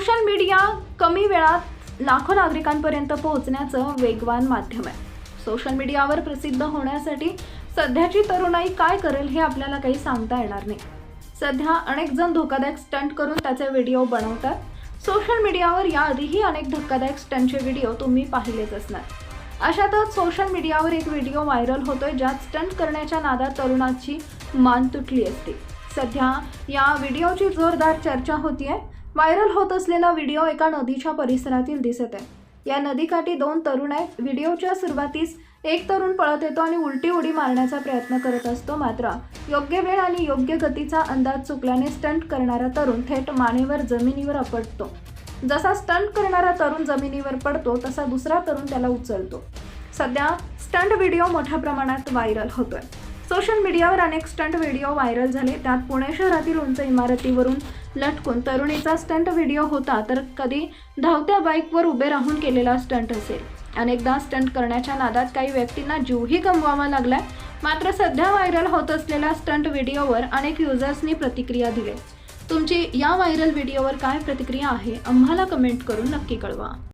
Social media कमी वेळात लाखो नागरिकांपर्यंत पोहोचण्याचं वेगवान माध्यम आहे. सोशल मीडियावर प्रसिद्ध होण्यासाठी सध्याची तरुणाई काय करेल हे आपल्याला काही सांगता येणार नाही. सध्या अनेक जण धोकादायक स्टंट करून त्याचे व्हिडिओ बनवतात. सोशल मीडियावर याआधीही अनेक धक्कादायक स्टंटचे व्हिडिओ तुम्ही पाहिलेच असणार. अशातच सोशल मीडियावर एक व्हिडिओ व्हायरल होतोय ज्यात स्टंट करण्याच्या नादात तरुणाची मान तुटली असते. सध्या या व्हिडिओची जोरदार चर्चा होतीये. व्हायरल होत असलेला व्हिडिओ एका नदीच्या परिसरातील दिसत आहे. या नदीकाठी दोन तरुण आहेत. व्हिडिओच्या सुरुवातीस एक तरुण पळत येतो आणि उलटी उडी मारण्याचा प्रयत्न करत असतो. मात्र योग्य वेळ आणि योग्य गतीचा अंदाज चुकल्याने स्टंट करणारा तरुण थेट मानेवर जमिनीवर अपटतो जसा स्टंट करणारा तरुण जमिनीवर पडतो तसा दुसरा तरुण त्याला उचलतो. सध्या स्टंट व्हिडिओ मोठ्या प्रमाणात व्हायरल होतोय. सोशल मीडियावर अनेक स्टंट व्हिडिओ व्हायरल झाले. त्यात पुणे शहरातील उंच इमारतीवरून लटकून तरुणीचा स्टंट व्हिडिओ होता तर कधी धावत्या बाईकवर उभे राहून केलेला स्टंट असेल. अनेकदा स्टंट करण्याच्या नादात काही व्यक्तींना जीवही गमवावा लागलाय. मात्र सध्या व्हायरल होत असलेल्या स्टंट व्हिडिओवर अनेक युजर्सनी प्रतिक्रिया दिली. तुमची या व्हायरल व्हिडिओवर काय प्रतिक्रिया आहे आम्हाला कमेंट करून नक्की कळवा.